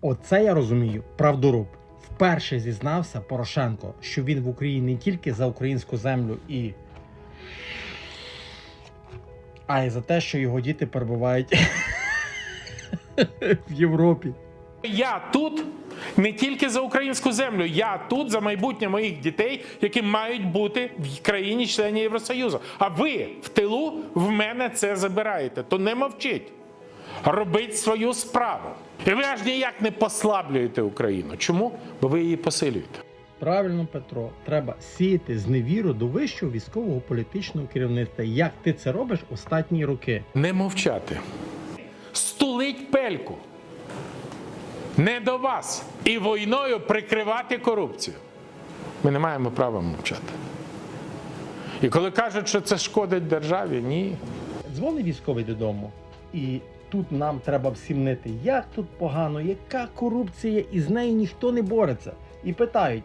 Оце я розумію, правдоруб. Вперше зізнався Порошенко, що він в Україні не тільки за українську землю і. А й за те, що його діти перебувають в Європі. Я тут не тільки за українську землю, я тут за майбутнє моїх дітей, які мають бути в країні члені Євросоюзу. А ви в тилу в мене це забираєте. То не мовчіть. Робіть свою справу. І ви аж ніяк не послаблюєте Україну. Чому? Бо ви її посилюєте. Правильно, Петро, треба сіяти зневіру до вищого військового політичного керівництва. Як ти це робиш останні роки? Не мовчати. Стулить пельку. Не до вас. І війною прикривати корупцію. Ми не маємо права мовчати. І коли кажуть, що це шкодить державі, ні. Дзвонить військовий додому, і тут нам треба всім нити, як тут погано, яка корупція, і з нею ніхто не бореться. І питають: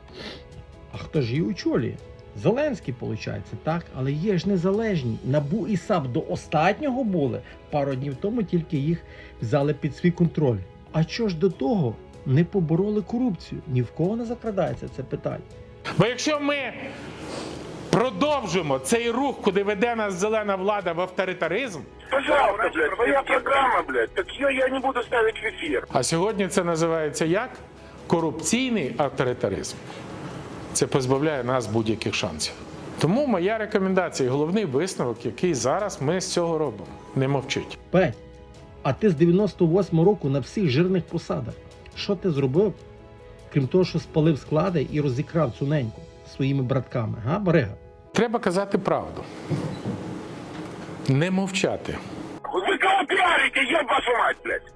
а хто ж її очолює? Зеленський, виходить, так, але є ж незалежні. Набу і САП до останнього були. Пару днів тому тільки їх взяли під свій контроль. А чого ж до того не побороли корупцію? Ні в кого не закрадається це питання. Бо якщо ми продовжимо цей рух, куди веде нас зелена влада в авторитаризм, Пожалуйста, блядь, твоя программа, блядь, так ее я не буду ставить в эфир. а сьогодні це називається як? Корупційний авторитаризм. Це позбавляє нас будь-яких шансів. Тому моя рекомендація, і головний висновок, який зараз ми з цього робимо, не мовчить. Петь, а ти з 98 року на всіх жирних посадах. Що ти зробив? Крім того, що спалив склади і розікрав цю неньку своїми братками, га, Барига? Треба казати правду. Не мовчати. Ви кого піарите, є вашу мать, блядь?